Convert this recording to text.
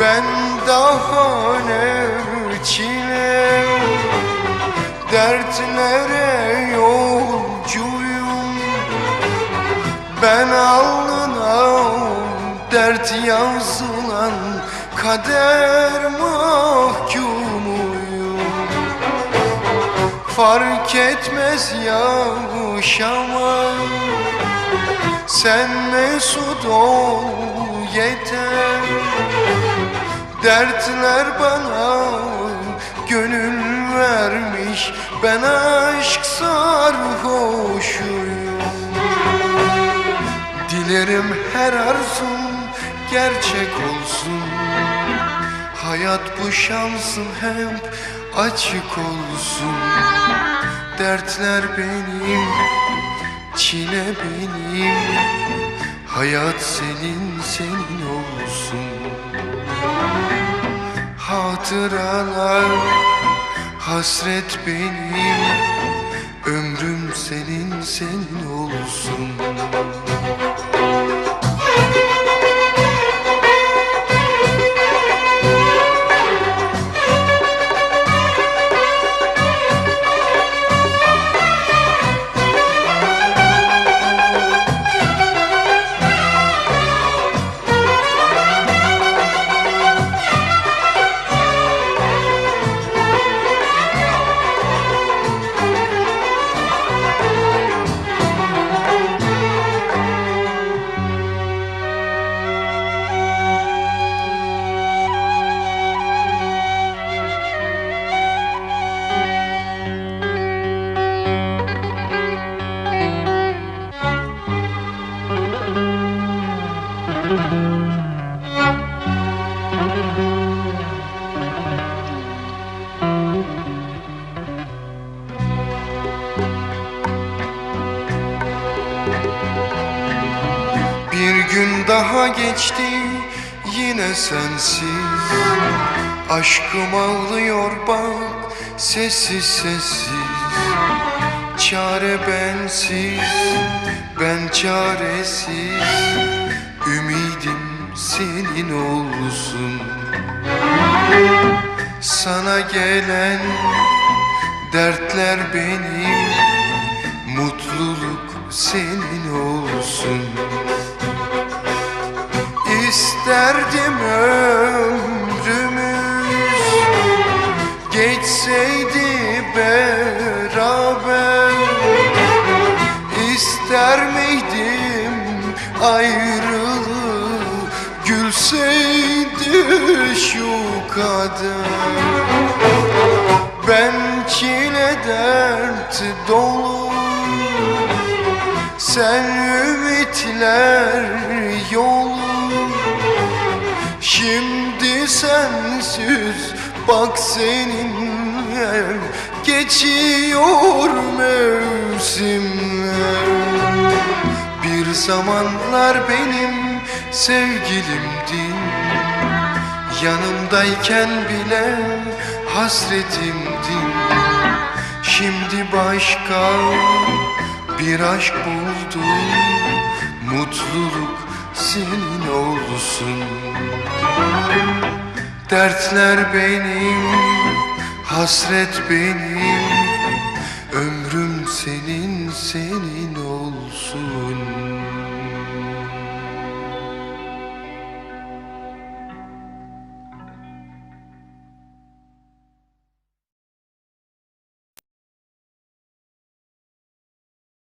Ben daha ne çile? Dertlere yolcuyum? Ben alnına dert yazılan Kader mahkumuyum. Fark etmez yaşamak Sen mesut ol yeter Dertler bana gönül vermiş Ben aşk sarhoşuyum. Dilerim her arzum gerçek olsun. Hayat bu şansın hep açık olsun. Dertler benim, çile benim. Hayat senin, senin olsun Hatıralar, hasret benim Ömrüm senin, senin olsun Bir gün daha geçti yine sensiz. Aşkım ağlıyor bak sessiz sessiz. Çare bensiz, ben çaresiz Ümidim senin olsun. Sana gelen dertler benim Mutluluk senin olsun. İsterdim ömrümüz ayrılığı gülseydi şu kader Ben çile dert dolu sen ümitler yolu. Şimdi sensiz bak seninle Geçiyor mevsimler Bir zamanlar benim sevgilimdin. Yanımdayken bile hasretimdin. Şimdi başka bir aşk buldum. Mutluluk senin olsun. Dertler benim, hasret benim. Ömrüm senin, senin